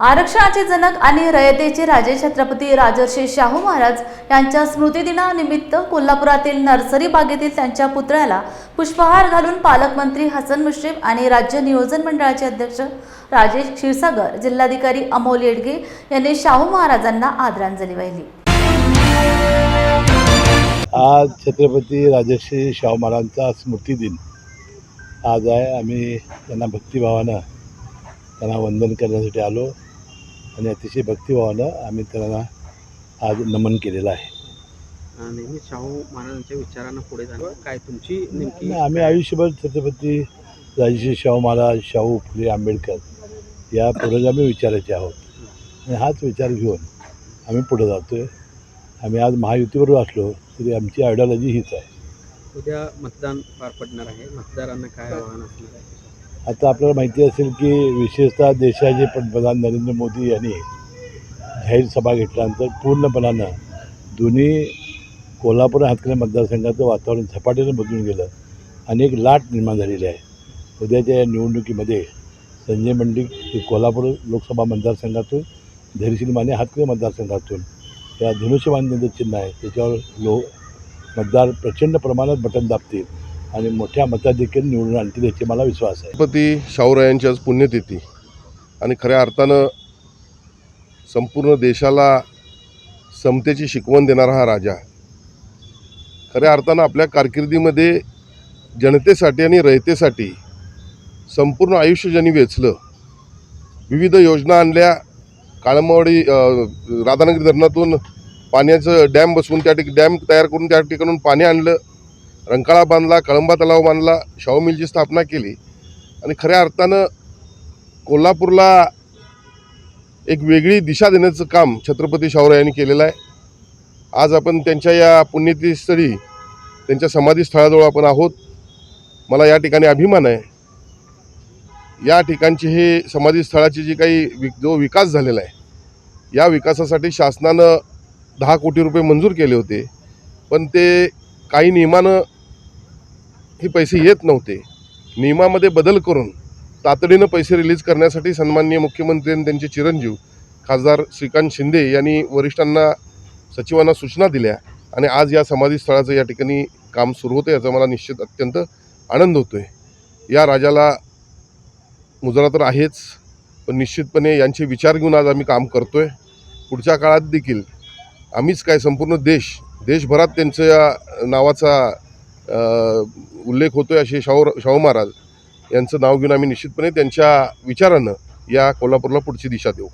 आरक्षणाचे जनक आणि रयतेचे राजे छत्रपती राजर्षी शाहू महाराज यांच्या स्मृतिदिनानिमित्त कोल्हापुरातील नर्सरी बागेतील त्यांच्या पुतळ्याला पुष्पहार घालून पालकमंत्री हसन मुश्रीफ आणि राज्य नियोजन मंडळाचे अध्यक्ष राजेश क्षीरसागर जिल्हाधिकारी अमोल येडगे यांनी शाहू महाराजांना आदरांजली वाहिली. आज छत्रपती राजर्षी शाहू महाराजांचा स्मृतिदिन. आज आहे. आम्ही त्यांना भक्तिभावानं त्यांना वंदन करण्यासाठी आलो. आणि अतिशय भक्तिभावानं आम्ही त्यांना आज नमन केलेलं आहे. नेहमी शाहू महाराजांच्या विचारांना पुढे जाणं काय तुमची नेमकी आम्ही आयुष्यभर छत्रपती राजश्री शाहू महाराज शाहू फुले आंबेडकर या पुरोगामी विचाराचे आहोत. आणि हाच विचार घेऊन आम्ही पुढे जातो आहे आम्ही आज महायुतीबरोबर असलो तरी आमची आयडिओलॉजी हीच आहे. उद्या मतदान पार पडणार आहे. मतदारांना काय आव्हान असणार आहे? आता आपल्याला माहिती असेल की विशेषतः देशाचे पंतप्रधान नरेंद्र मोदी यांनी जाहीर सभा घेतल्यानंतर पूर्णपणानं दोन्ही कोल्हापूर हातकरी मतदारसंघाचं वातावरण झपाट्यानं बदलून गेलं. आणि एक लाट निर्माण झालेली आहे. उद्याच्या या निवडणुकीमध्ये संजय मंडिक हे कोल्हापूर लोकसभा मतदारसंघातून धैर्यशील माने हातकरी मतदारसंघातून या धनुष्यबाण चिन्ह आहे. त्याच्यावर लो मतदार प्रचंड प्रमाणात बटन दाबतील. आणि मोठ्या मताधिक्य निवडून आणतील याची मला विश्वास आहे. छत्रपती शाहूरायांची आज पुण्यतिथी आणि खऱ्या अर्थानं संपूर्ण देशाला समतेची शिकवण देणारा हा राजा. खऱ्या अर्थानं आपल्या कारकिर्दीमध्ये जनतेसाठी आणि रयतेसाठी संपूर्ण आयुष्य ज्यांनी वेचलं विविध योजना आणल्या काळमवाडी राधानगरी धरणातून पाण्याचं डॅम बसवून त्या ठिक डॅम तयार करून त्या ठिकाणून पाणी आणलं रंकाळा बांधला कळंबा तलाव बांधला शाहू मिलची स्थापना केली. आणि खऱ्या अर्थानं कोल्हापूरला एक वेगळी दिशा देण्याचं काम छत्रपती शाहूराय यांनी केलेलं आहे. आज आपण त्यांच्या या पुण्यतीस्थळी त्यांच्या समाधीस्थळाजवळ आपण आहोत. मला या ठिकाणी अभिमान आहे. या ठिकाणची हे समाधीस्थळाची जी काही वि जो विकास झालेला आहे या विकासासाठी शासनानं दहा कोटी रुपये मंजूर केले होते. पण ते काही नियमानं हे पैसे येत नव्हते. नियमामध्ये बदल करून तातडीनं पैसे रिलीज करण्यासाठी सन्माननीय मुख्यमंत्री आणि त्यांचे चिरंजीव खासदार श्रीकांत शिंदे यांनी वरिष्ठांना सचिवांना सूचना दिल्या आणि आज या समाधीस्थळाचं या ठिकाणी काम सुरू होतं याचा मला निश्चित अत्यंत आनंद होतो आहे या राजाला मुजरा तर आहेच पण निश्चितपणे यांचे विचार घेऊन आज आम्ही काम करतो आहे पुढच्या काळात देखील आम्हीच काय संपूर्ण देश देशभरात त्यांच्या या नावाचा उल्लेख होतो आहे असे शाहू शाहू महाराज. यांचं नाव घेऊन आम्ही निश्चितपणे त्यांच्या विचारानं या कोल्हापूरला पुढची दिशा देऊ.